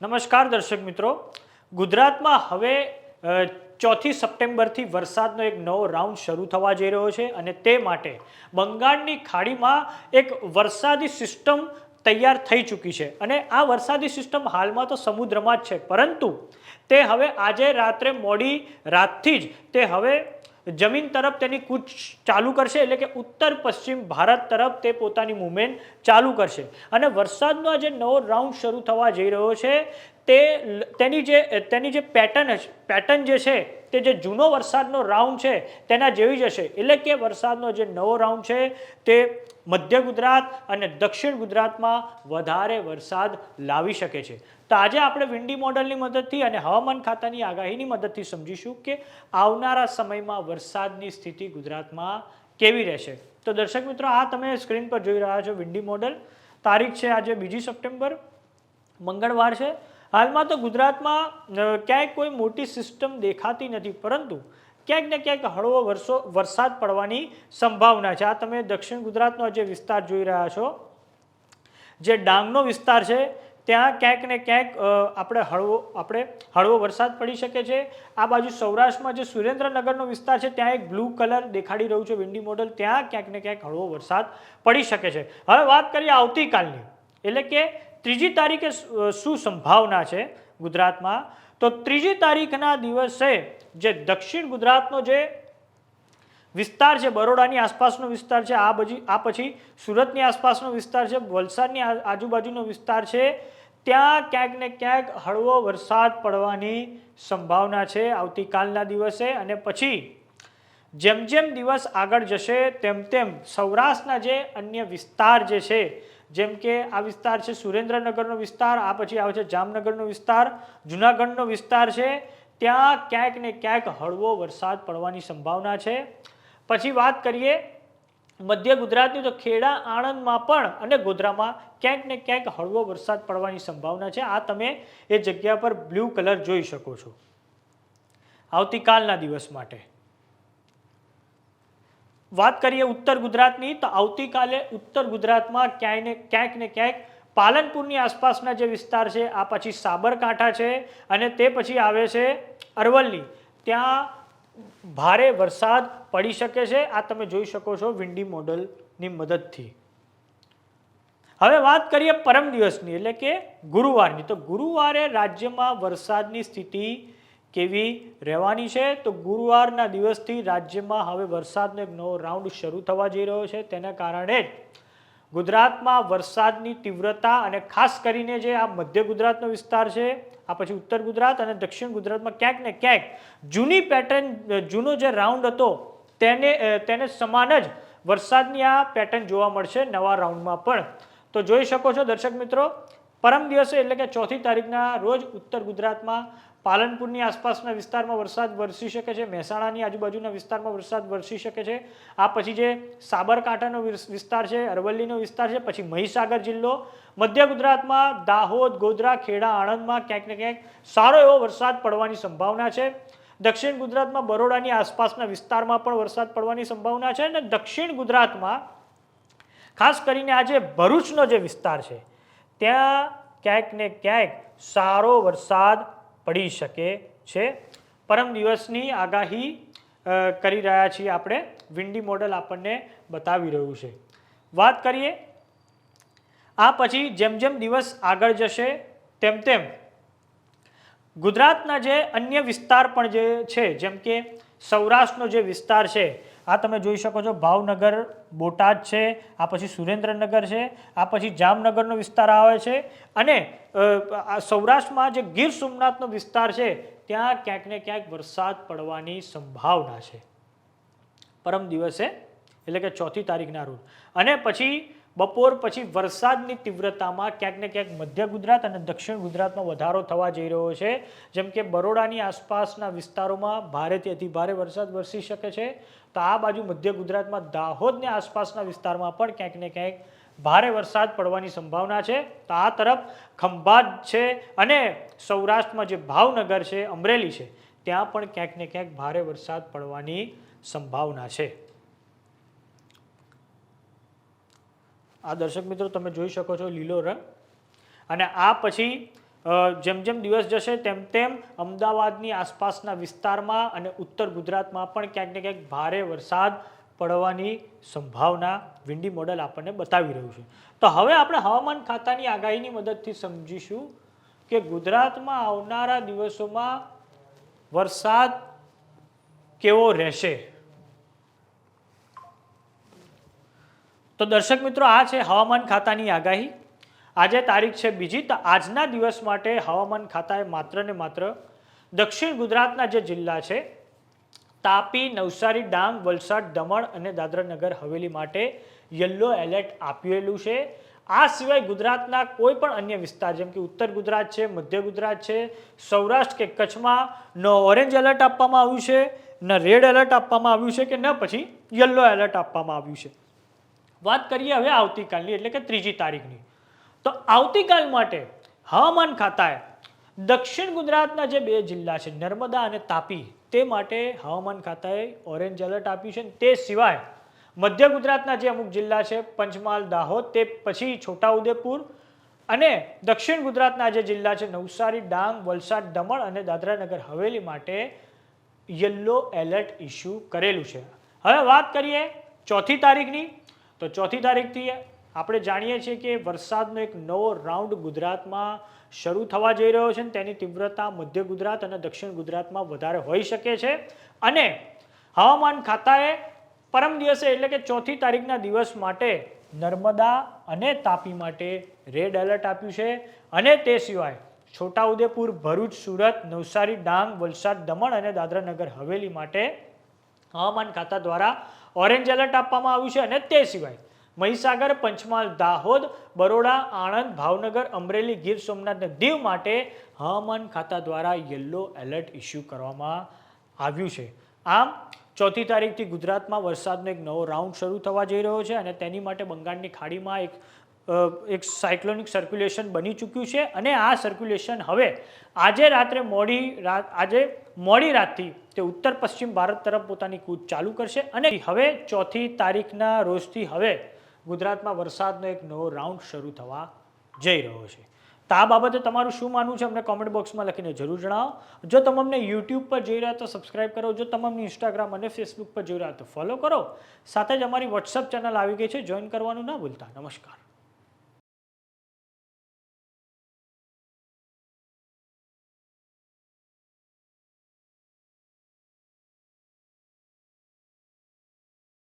નમસ્કાર દર્શક મિત્રો. ગુજરાતમાં હવે ચોથી સપ્ટેમ્બરથી વરસાદનો એક નવો રાઉન્ડ શરૂ થવા જઈ રહ્યો છે અને તે માટે બંગાળની ખાડીમાં એક વરસાદી સિસ્ટમ તૈયાર થઈ ચૂકી છે. અને આ વરસાદી સિસ્ટમ હાલમાં તો સમુદ્રમાં જ છે, પરંતુ તે હવે આજે રાત્રે મોડી રાતથી જ તે હવે જમીન તરફ તેની કૂચ ચાલુ કરશે એટલે કે ઉત્તર પશ્ચિમ ભારત તરફ તે પોતાની મુવમેન્ટ ચાલુ કરશે. અને વરસાદનો આ જે નવો રાઉન્ડ શરૂ થવા જઈ રહ્યો છે, તે તેની જે તેની જે પેટર્ન પેટર્ન જે છે તે જે જૂનો વરસાદનો રાઉન્ડ છે, તેના જેવી જ હશે. એટલે કે વરસાદનો જે નવો રાઉન્ડ છે, તે મધ્ય ગુજરાત અને દક્ષિણ ગુજરાતમાં વધારે વરસાદ લાવી શકે છે. તો આજે આપણે વિન્ડી મોડલની મદદથી અને હવામાન ખાતાની આગાહીની મદદથી સમજીશું કે આવનારા સમયમાં વરસાદની સ્થિતિ ગુજરાતમાં કેવી રહેશે. તો દર્શક મિત્રો, આ તમે સ્ક્રીન પર જોઈ રહ્યા છો વિન્ડી મોડલ તારીખ છે આજે બીજી સપ્ટેમ્બર. મંગળવાર છે. હાલમાં તો ગુજરાતમાં ક્યાંય કોઈ મોટી સિસ્ટમ દેખાતી નથી, પરંતુ ક્યાંક ને ક્યાંક હળવો વરસો વરસાદ પડવાની સંભાવના છે. આ તમે દક્ષિણ ગુજરાતનો જે વિસ્તાર જોઈ રહ્યા છો, જે ડાંગનો વિસ્તાર છે, ત્યાં ક્યાંક ને ક્યાંક આપણે હળવો આપણે હળવો વરસાદ પડી શકે છે. આ બાજુ સૌરાષ્ટ્રમાં જે સુરેન્દ્રનગરનો વિસ્તાર છે, ત્યાં એક બ્લુ કલર દેખાડી રહ્યું છે વિન્ડી મોડલ ત્યાં ક્યાંક ને ક્યાંક હળવો વરસાદ પડી શકે છે. હવે વાત કરીએ આવતીકાલની. એટલે કે ત્રીજી તારીખે શું- સંભાવના છે ગુજરાતમાં? તો ત્રીજી તારીખના દિવસે જે દક્ષિણ ગુજરાતનો જે વિસ્તાર છે, બરોડાની આસપાસનો વિસ્તાર છે, આ બજી, આ પછી સુરતની આસપાસનો વિસ્તાર છે, વલસાડની આજુબાજુનો વિસ્તાર છે, ત્યાં ક્યાંક ને ક્યાંક હળવો વરસાદ પડવાની સંભાવના છે આવતીકાલના દિવસે અને પછી જેમ જેમ દિવસ આગળ જશે, તેમ તેમ સૌરાષ્ટ્રના જે અન્ય વિસ્તાર જે છે જેમ કે આ વિસ્તાર છે સુરેન્દ્રનગરનો વિસ્તાર, આ પછી આવે છે જામનગરનો વિસ્તાર, જુનાગઢનો વિસ્તાર છે. ત્યાં ક્યાંક ને ક્યાંક હળવો વરસાદ પડવાની સંભાવના છે. પછી વાત કરીએ મધ્ય ગુજરાતની, તો ખેડા, આણંદમાં પણ અને ગોધરામાં ક્યાંક ને ક્યાંક હળવો વરસાદ પડવાની સંભાવના છે. આ તમે એ જગ્યા પર બ્લુ કલર જોઈ શકો છો. આવતીકાલના દિવસ માટે. વાત કરીએ ઉત્તર ગુજરાતની, તો આવતીકાલે ઉત્તર ગુજરાતમાં ક્યાંય ને ક્યાંક ને ક્યાંક પાલનપુરની આસપાસના જે વિસ્તાર છે, આ પછી સાબરકાંઠા છે અને તે પછી આવે છે અરવલ્લી. ત્યાં ભારે વરસાદ પડી શકે છે. આ તમે જોઈ શકો છો વિન્ડી મોડલની મદદથી. હવે વાત કરીએ પરમ દિવસની, એટલે કે ગુરુવારની. તો ગુરુવારે રાજ્યમાં વરસાદની સ્થિતિ કેવી રહેવાની છે? તો ગુરુવારના દિવસથી રાજ્યમાં હવે વરસાદનો એક નવો રાઉન્ડ શરૂ થવા જઈ રહ્યો છે. તેના કારણે જ ગુજરાતમાં વરસાદની તીવ્રતા અને ખાસ કરીને જે આ મધ્ય ગુજરાતનો વિસ્તાર છે, આ પછી ઉત્તર ગુજરાત અને દક્ષિણ ગુજરાતમાં ક્યાંક ને ક્યાંક જૂની પેટર્ન જૂનો જે રાઉન્ડ હતો, તેને તેને સમાન જ વરસાદની આ પેટર્ન જોવા મળશે નવા રાઉન્ડમાં પણ. તો જોઈ શકો છો દર્શક મિત્રો, પરમ દિવસે એટલે કે ચોથી તારીખના રોજ ઉત્તર ગુજરાતમાં પાલનપુરની આસપાસના વિસ્તારમાં વરસાદ વરસી શકે છે, મહેસાણાની આજુબાજુના વિસ્તારમાં વરસાદ વરસી શકે છે. આ પછી જે સાબરકાંઠાનો વિસ- વિસ્તાર છે, અરવલ્લીનો વિસ્તાર છે, પછી મહીસાગર જિલ્લો, મધ્ય ગુજરાતમાં દાહોદ, ગોધરા, ખેડા, આણંદમાં ક્યાંક ને ક્યાંક સારો એવો વરસાદ પડવાની સંભાવના છે. દક્ષિણ ગુજરાતમાં બરોડાની આસપાસના વિસ્તારમાં પણ વરસાદ પડવાની સંભાવના છે અને દક્ષિણ ગુજરાતમાં ખાસ કરીને આજે ભરૂચનો જે વિસ્તાર છે, ત્યાં ક્યાંક ને ક્યાંક સારો વરસાદ પડી શકે છે. પરમ દિવસની આગાહી કરી રહ્યા છીએ આપણે. વિન્ડી મોડલ આપણને બતાવી રહ્યું છે. વાત કરીએ, આ પછી જેમ જેમ દિવસ આગળ જશે, તેમ તેમ ગુજરાતના જે અન્ય વિસ્તાર પણ જે છે, જેમ કે સૌરાષ્ટ્રનો જે વિસ્તાર છે આ તમે જોઈ શકો છો, ભાવનગર, બોટાદ છે, આ પછી સુરેન્દ્રનગર છે, આ પછી જામનગરનો વિસ્તાર આવે છે અને સૌરાષ્ટ્રમાં જે ગીર સોમનાથનો વિસ્તાર છે, ત્યાં ક્યાંક ને ક્યાંક વરસાદ પડવાની સંભાવના છે. પરમ દિવસે, એટલે કે ચોથી તારીખના રોજ. અને પછી બપોર પછી વરસાદની તીવ્રતામાં ક્યાંક ને ક્યાંક મધ્ય ગુજરાત અને દક્ષિણ ગુજરાતમાં વધારો થવા જઈ રહ્યો છે. જેમ કે બરોડાની આસપાસના વિસ્તારોમાં ભારેથી અતિ ભારે વરસાદ વરસી શકે છે. તો આ બાજુ મધ્ય ગુજરાતમાં દાહોદની આસપાસના વિસ્તારમાં પણ ક્યાંક ને ક્યાંક ભારે વરસાદ પડવાની સંભાવના છે. તો આ તરફ ખંભાત છે અને સૌરાષ્ટ્રમાં જે ભાવનગર છે, અમરેલી છે, ત્યાં પણ ક્યાંક ને ક્યાંક ભારે વરસાદ પડવાની સંભાવના છે. આ દર્શક મિત્રો તમે જોઈ શકો છો લીલો રંગ. અને આ પછી જેમ જેમ દિવસ જશે તેમ તેમ અમદાવાદની આસપાસના વિસ્તારમાં અને ઉત્તર ગુજરાતમાં પણ ક્યાંક ને ક્યાંક ભારે વરસાદ પડવાની સંભાવના વિન્ડી મોડલ આપણને બતાવી રહ્યું છે. તો હવે આપણે હવામાન ખાતાની આગાહીની મદદથી સમજીશું કે ગુજરાતમાં આવનારા દિવસોમાં વરસાદ કેવો રહેશે? તો દર્શક મિત્રો, આ છે હવામાન ખાતાની આગાહી. આજે તારીખ છે બીજી, તો આજના દિવસ માટે હવામાન ખાતાએ માત્ર ને માત્ર દક્ષિણ ગુજરાતના જે જિલ્લા છે, તાપી, નવસારી, ડાંગ, વલસાડ, દમણ અને દાદરાનગર હવેલી માટે યલો એલર્ટ આપેલું છે. આ સિવાય ગુજરાતના કોઈ પણ અન્ય વિસ્તાર, જેમ કે ઉત્તર ગુજરાત છે, મધ્ય ગુજરાત છે, સૌરાષ્ટ્ર કે કચ્છમાં ન ઓરેન્જ એલર્ટ આપવામાં આવ્યું છે, ન રેડ એલર્ટ આપવામાં આવ્યું છે કે ન પછી યલો એલર્ટ આપવામાં આવ્યું છે. વાત કરીએ હવે આવતીકાલની, એટલે કે ત્રીજી તારીખની. તો આવતીકાલ માટે હવામાન ખાતાએ દક્ષિણ ગુજરાતના જે બે જિલ્લા છે, નર્મદા અને તાપી, તે માટે હવામાન ખાતાએ ઓરેન્જ એલર્ટ આપ્યું છે. તે સિવાય મધ્ય ગુજરાતના જે અમુક જિલ્લા છે, પંચમહાલ, દાહોદ, તે પછી છોટાઉદેપુર અને દક્ષિણ ગુજરાતના જે જિલ્લા છે, નવસારી, ડાંગ, વલસાડ, દમણ અને દાદરાનગર, હવેલી માટે યલો એલર્ટ ઇસ્યુ કરેલું છે. હવે વાત કરીએ ચોથી તારીખની. તો ચોથી તારીખથી આપણે જાણીએ છીએ કે વરસાદનો એક નવો રાઉન્ડ ગુજરાતમાં શરૂ થવા જઈ રહ્યો છે તેની તીવ્રતા મધ્ય ગુજરાત અને દક્ષિણ ગુજરાતમાં વધારે હોઈ શકે છે. અને હવામાન ખાતાએ પરમ દિવસે એટલે કે ચોથી તારીખના દિવસ માટે નર્મદા અને તાપી માટે રેડ એલર્ટ આપ્યું છે. અને તે સિવાય છોટાઉદેપુર, ભરૂચ, સુરત, નવસારી, ડાંગ, વલસાડ, દમણ અને દાદરાનગર હવેલી માટે હવામાન ખાતા દ્વારા ઓરેન્જ એલર્ટ આપવામાં આવ્યું છે અને તે સિવાય મહીસાગર, પંચમહાલ, દાહોદ, બરોડા, આણંદ, ભાવનગર, અમરેલી, ગીર સોમનાથ અને દીવ માટે હવામાન ખાતા દ્વારા યલો એલર્ટ ઇસ્યુ કરવામાં આવ્યું છે. આમ, ચોથી તારીખથી ગુજરાતમાં વરસાદનો એક નવો રાઉન્ડ શરૂ થવા જઈ રહ્યો છે અને તેની માટે બંગાળની ખાડીમાં એક એક સાયક્લોનિક સર્ક્યુલેશન બની ચૂક્યું છે અને આ સર્ક્યુલેશન હવે આજે રાત્રે મોડી રાત, આજે મોડી રાતથી તે ઉત્તર પશ્ચિમ ભારત તરફ પોતાની કૂચ ચાલુ કરશે અને હવે ચોથી તારીખના રોજથી હવે ગુજરાતમાં વરસાદનો એક નવો રાઉન્ડ શરૂ થવા જઈ રહ્યો છે. તો આ બાબતે તમારું શું માનવું છે? અમને કોમેન્ટ બોક્સમાં લખીને જરૂર જણાવો. જો તમે અમને યુટ્યુબ પર જોઈ રહ્યા તો સબસ્ક્રાઇબ કરો. જો તમે ઇન્સ્ટાગ્રામ અને ફેસબુક પર જોઈ રહ્યા તો ફોલો કરો. સાથે જ અમારી વોટ્સઅપ ચેનલ આવી ગઈ છે. જોઈન કરવાનું ના ભૂલતા. નમસ્કાર.